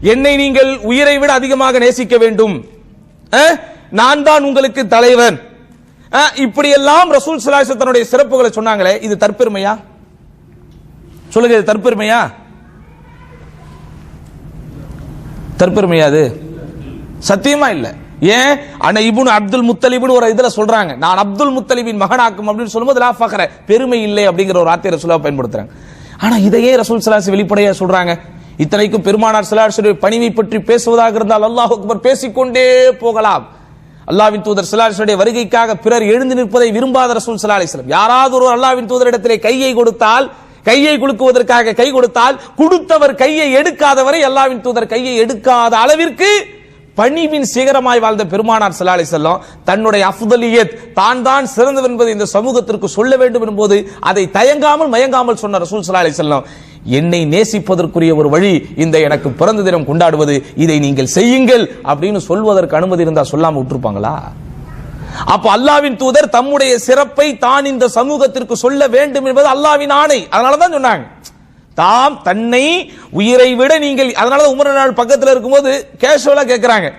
என்னை நீங்கள் உயிரை விட அதிகமாக நேசிக்க வேண்டும். நான் தான் உங்களுக்கு தலைவன். அஹ், இப்படியெல்லாம் ரசூல் சலாஹ் தன்னுடைய சிறப்புகளை சொன்னாங்களே இது தற்பெருமையா? சொல்லுங்க இது தற்பெருமையா? தற்பெருமையா அது? சத்தியமா இல்ல. ஏன்? அண்ணா இபுன் அப்துல் முத்தலிபுன்னு ஒரு இதுல சொல்றாங்க. நான் அப்துல் முத்தலிபின் மகனாக்கும் அப்படின்னு சொல்லும்போது லா பெருமை இல்லை அப்படிங்கிற ஒரு வார்த்தையை ரசூலா பயன்படுத்துறாங்க. ஆனா இதையே ரசூல் சலாசி வெளிப்படையா சொல்றாங்க. இத்தனைக்கும் பெருமானார் சலாசுடைய பணிவை பற்றி பேசுவதாக இருந்தால் அல்லாஹ் அக்பர் பேசிக்கொண்டே போகலாம். அல்லாவின் தூதர் சிலாசுடைய வருகைக்காக பிறர் எழுந்து நிற்பதை விரும்பாத ரசூல் சலா அலிஸ்லாம் யாராவது ஒரு அல்லாவின் தூதரிடத்திலே கையை கொடுத்தால் கையை குலுக்குவதற்காக கை கொடுத்தால் கொடுத்தவர் கையை எடுக்காதவரை அல்லாவின் தூதர் கையை எடுக்காத அளவிற்கு பணிவின் சிகரமாய் வாழ்ந்த பெருமானார் சிலாலை செல்லம் தன்னுடைய அஃதலியத் தான் தான் சிறந்தவர் என்பதை இந்த சமூகத்திற்கு சொல்ல வேண்டும் என்போது அதை தயங்காமல் மயங்காமல் சொன்ன ரசூல் சிலாலை செல்லம் என்னை நேசிப்பதற்குரிய ஒரு வழி இந்த எனக்கு பிறந்த தினம் கொண்டாடுவது. இதை நீங்கள் செய்யுங்கள் அப்படின்னு சொல்வதற்கு அனுமதி இருந்தா சொல்லாம விட்டுருப்பாங்களா? அப்ப அல்லாவின் தூதர் தம்முடைய சிறப்பை தான் இந்த சமூகத்திற்கு சொல்ல வேண்டும் என்பது அல்லாவின் ஆணை. அதனாலதான் சொன்னாங்க. தாம் தன்னை உயிரை விட நீங்கள் அதனால உமர் நாள் பக்கத்துல இருக்கும்போது கேஷுவலா கேட்கிறாங்க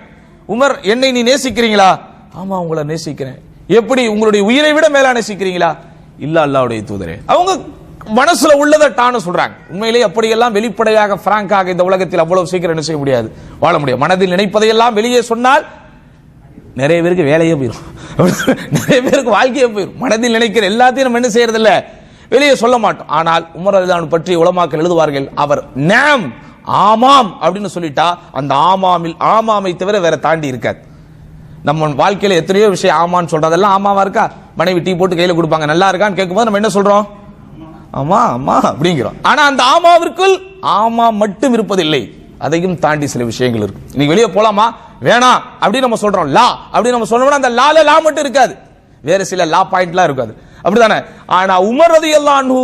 உமர் என்னை நீ நேசிக்கிறீங்களா? ஆமா உங்களை நேசிக்கிறேன். எப்படி? உங்களுடைய உயிரை விட மேலா நேசிக்கிறீங்களா? இல்ல அல்லாவுடைய தூதரே. அவங்க மனசுல உள்ளதை டான்னு சொல்றாங்க. உண்மையிலே அப்படியெல்லாம் வெளிப்படையாக பிராங்காக இந்த உலகத்தில் அவ்வளவு சீக்கிரம் என்ன செய்ய முடியாது. வாழ முடியாது. மனதில் நினைப்பதையெல்லாம் வெளியே சொன்னால் நிறைய பேருக்கு வேலையே போயிடும் நிறைய பேருக்கு வாழ்க்கையே போயிடும் மனதில் நினைக்கிற எல்லாத்தையும் நம்ம என்ன செய்யறது வெளியே சொல்ல மாட்டோம். ஆனால் உமர் அலிதான் பற்றி உலமாக்கள் எழுதுவார்கள் அவர் நேம் ஆமாம் அப்படின்னு சொல்லிட்டா அந்த ஆமாமில் ஆமாமை தவிர வேற தாண்டி இருக்காது. நம்ம வாழ்க்கையில எத்தனையோ விஷயம் ஆமான்னு சொல்றதெல்லாம் ஆமாவா இருக்கா? மனைவி டீ போட்டு கையில கொடுப்பாங்க. நல்லா இருக்கான்னு கேட்கும்போது நம்ம என்ன சொல்றோம்? ஆமா ஆமா அப்படிங்கிறோம் ஆனா அந்த ஆமாவிற்குள் ஆமா மட்டும் இருப்பதில்லை. அதையும் தாண்டி சில விஷயங்கள் இருக்கு. இன்னைக்கு வெளியே போலாமா? வேணாம் அப்படின்னு நம்ம சொல்றோம். லா அப்படின்னு நம்ம சொன்னோம்னா அந்த லால லா மட்டும் இருக்காது. வேற சில லா பாயிண்ட்லாம் இருக்காது. அப்படிதானே ஆனா உமர் ரதியல்லாஹு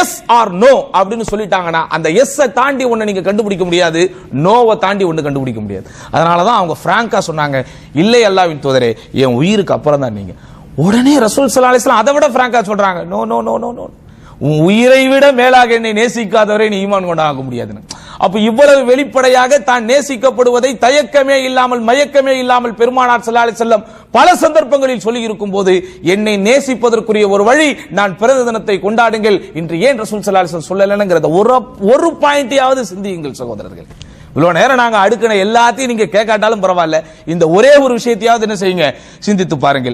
எஸ் ஆர் நோ அப்படின்னு சொல்லிட்டாங்கன்னா அந்த எஸ் தாண்டி ஒண்ணு நீங்க கண்டுபிடிக்க முடியாது. நோவை தாண்டி ஒண்ணு கண்டுபிடிக்க முடியாது. அதனாலதான் அவங்க பிராங்கா சொன்னாங்க இல்லை அல்லாவின் தோதரே என் உயிருக்கு அப்புறம் தான் நீங்க. உடனே ரசூல் ஸல்லல்லாஹு அதை விட பிராங்கா சொல்றாங்க. No no no no no உன் உயிரை விட மேலாக என்னை நேசிக்காதவரை நீ ஈமான் கொண்டாக முடியாதுன்னு. அப்ப இவ்வளவு வெளிப்படையாக தான் நேசிக்கப்படுவதை தயக்கமே இல்லாமல் மயக்கமே இல்லாமல் பெருமானார் ஸல்லல்லாஹு செல்லம் பல சந்தர்ப்பங்களில் சொல்லி இருக்கும் போது என்னை நேசிப்பதற்குரிய ஒரு வழி நான் பிறந்த தினத்தை கொண்டாடுங்கள் இன்று ஏன் ரசூல் ஸல்லல்லாஹு சொல்லலைங்கிறத ஒரு ஒரு பாயிண்டையாவது சிந்தியுங்கள் சகோதரர்கள். இவ்வளவு நேரம் நாங்க அடுக்கின எல்லாத்தையும் நீங்க கேட்காட்டாலும் பரவாயில்ல. இந்த ஒரே ஒரு விஷயத்தையாவது என்ன செய்யுங்க? சிந்தித்து பாருங்கள்.